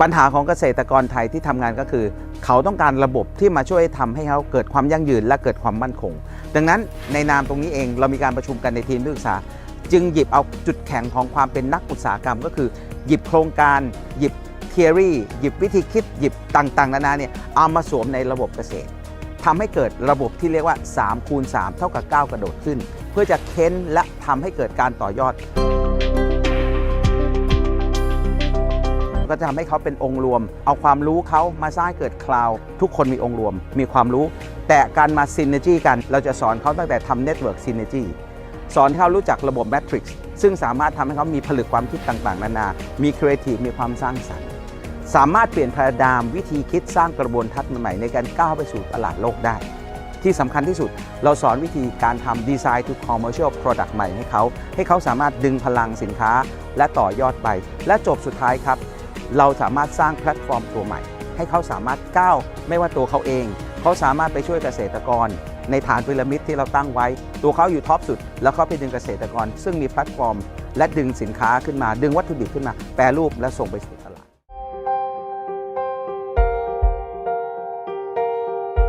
ปัญหาของเกษตรกรไทยที่ทำงานก็คือ เขาต้องการระบบที่มาช่วยทำให้เขาเกิดความยั่งยืนและเกิดความมั่นคง ดังนั้นในนามตรงนี้เองเรามีการประชุมกันในทีมที่ปรึกษา จึงหยิบเอาจุดแข็งของความเป็นนักอุตสาหกรรม ก็คือ หยิบโครงการหยิบเทอรี่หยิบวิธีคิดหยิบต่างๆ นานาเนี่ยเอามาสวมในระบบเกษตรทำให้เกิดระบบที่เรียกว่า3คูณ3เท่ากับ 9 กระโดดขึ้น เพื่อจะเค้นและทำให้เกิดการต่อยอด ก็จะทำให้เขาเป็นองค์รวม เอาความรู้เขามาสร้างเกิดคลาวทุกคนมีองค์รวม มีความรู้ แต่การมาซินเนจีกัน เราจะสอนเขาตั้งแต่ทำเน็ตเวิร์กซินเนจีสอนให้เขารู้จักระบบแมทริกซ์ซึ่งสามารถทำให้เขามีผลึกความคิดต่างๆ นานา มีครีเอทีฟมีความสร้างสรรค์ สามารถเปลี่ยนพาราดามวิธีคิดสร้างกระบวนทัศน์ใหม่ในการก้าวไปสู่ตลาดโลกได้ ที่สำคัญที่สุดเราสอนวิธีการทำดีไซน์ to commercial product ใหม่ให้เขา ให้เขาสามารถดึงพลังสินค้าและต่อยอดไป และจบสุดท้ายครับ เราสามารถสร้างแพลตฟอร์มตัวใหม่ ให้เขาสามารถก้าวไม่ว่าตัวเขาเอง เขาสามารถไปช่วยเกษตรกร ในฐานพีระมิดที่เราตั้งไว้ ตัวเขาอยู่ท็อปสุด แล้วเขาไปดึงเกษตรกร ซึ่งมีแพลตฟอร์ม และดึงสินค้าขึ้นมา ดึงวัตถุดิบขึ้นมา แปรรูปและส่งไปสู่